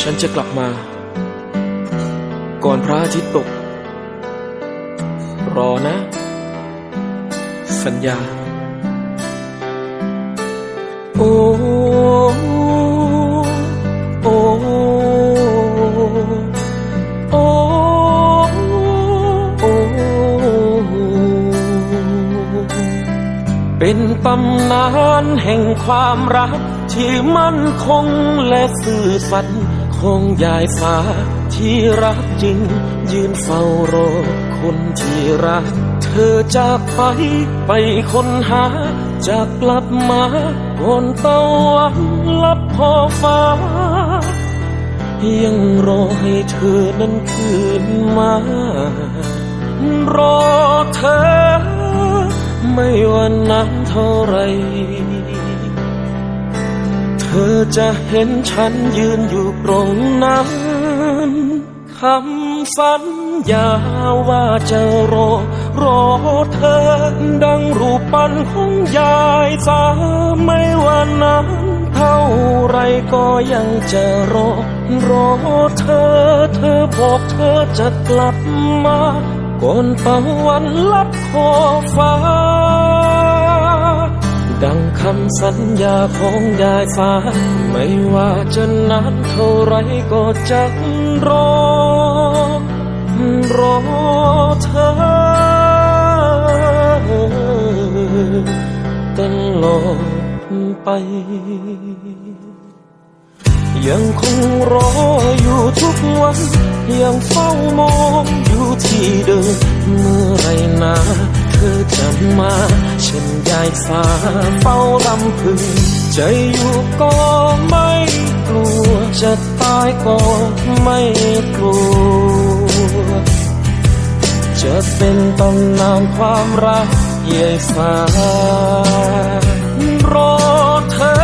ฉันจะกลับมา ก่อนพระอาทิตย์ตก รอนะ สัญญา โอ้ โอ้ โอ้โอ้เป็นตำนานแห่งความรักที่มั่นคงและซื่อสัตย์ ของยายฟ้าที่รักจริง ยืนเฝ้ารอคนที่รัก เธอจากไปไปค้นหา จะกลับมาก่อนตะวันลับขอฟ้า ยังรอให้เธอนั้นคืนมา รอเธอ ไม่ว่านานเท่าไร อจะเห็นฉันยืนอยู่ตรงนั้นคำสัญญาว่าจะรอ รอเธอ ดังรูปปั้นของยายสาไม่ว่านานเท่าไรก็ยังจะรอ รอเธอ เธอบอกเธอจะกลับมาก่อนตะวันลับขอบฟ้า คำสัญญาของยายฟ้า ไม่ว่าจะนานเท่าไรก็จะรอ รอเธอตลอดไป ยังคงรออยู่ทุกวัน ยังเฝ้ามองอยู่ที่เดิมเมื่อไรนะ อจะมาเช่นยายฟ้าเฝ้าลำพึงจะอยู่ก็ไม่กลัว จะตายก็ไม่กลัว จะเป็นตำนานความรักยายฟ้ารอเธอ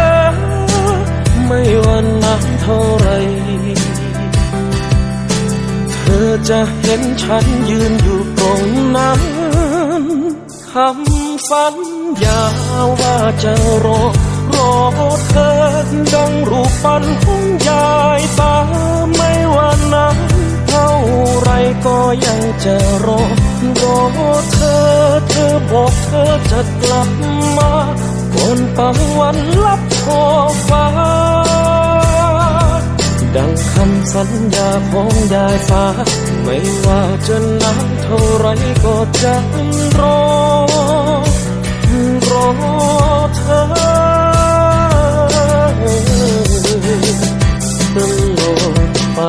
ไม่ว่านานเท่าไรเธอจะเห็นฉันยืนอยู่ตรงนั้นำสัญญาว่าจะรอ รอเธอดังรูปปั้นของยายตาไม่ว่านานเท่าไรก็ยังจะรอ รอเธอ เธอบอกเธอจะกลับมาก่อนตะวันลับขอฟ้า ดังคำสัญญาของยายฟ้า ไม่ว่าจะนานเท่าไรก็จะรอ รอเธอตลอดไป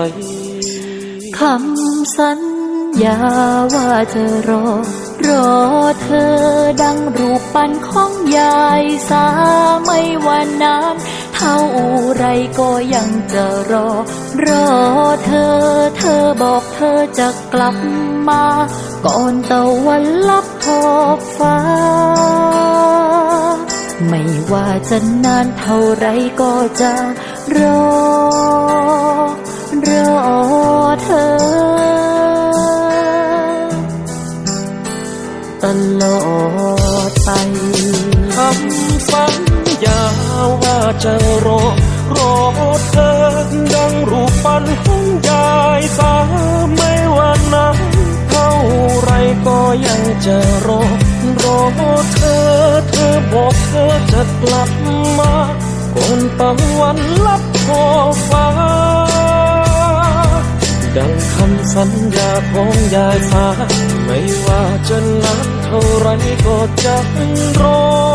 คำสัญญาว่าจะรอ รอเธอดังรูปปั้นของยายสาไม่ว่านาน เท่าไรก็ยังจะรอ รอเธอ เธอบอกเธอจะกลับมา ก่อนตะวันลับขอบฟ้า ไม่ว่าจะนานเท่าไรก็จะรอ รอเธอ ตลอดไปคำสัญญา จะรอรอเธอ ดังรูปปั้นของยายสาไม่ว่านานเท่าไรก็ยังจะรอรอเธอ เธอบอกเธอจะกลับมาก่อนตะวันลับขอบฟ้า ดังคำสัญญาของยายฟ้าไม่ว่าจะนานเท่าไรก็จะรอ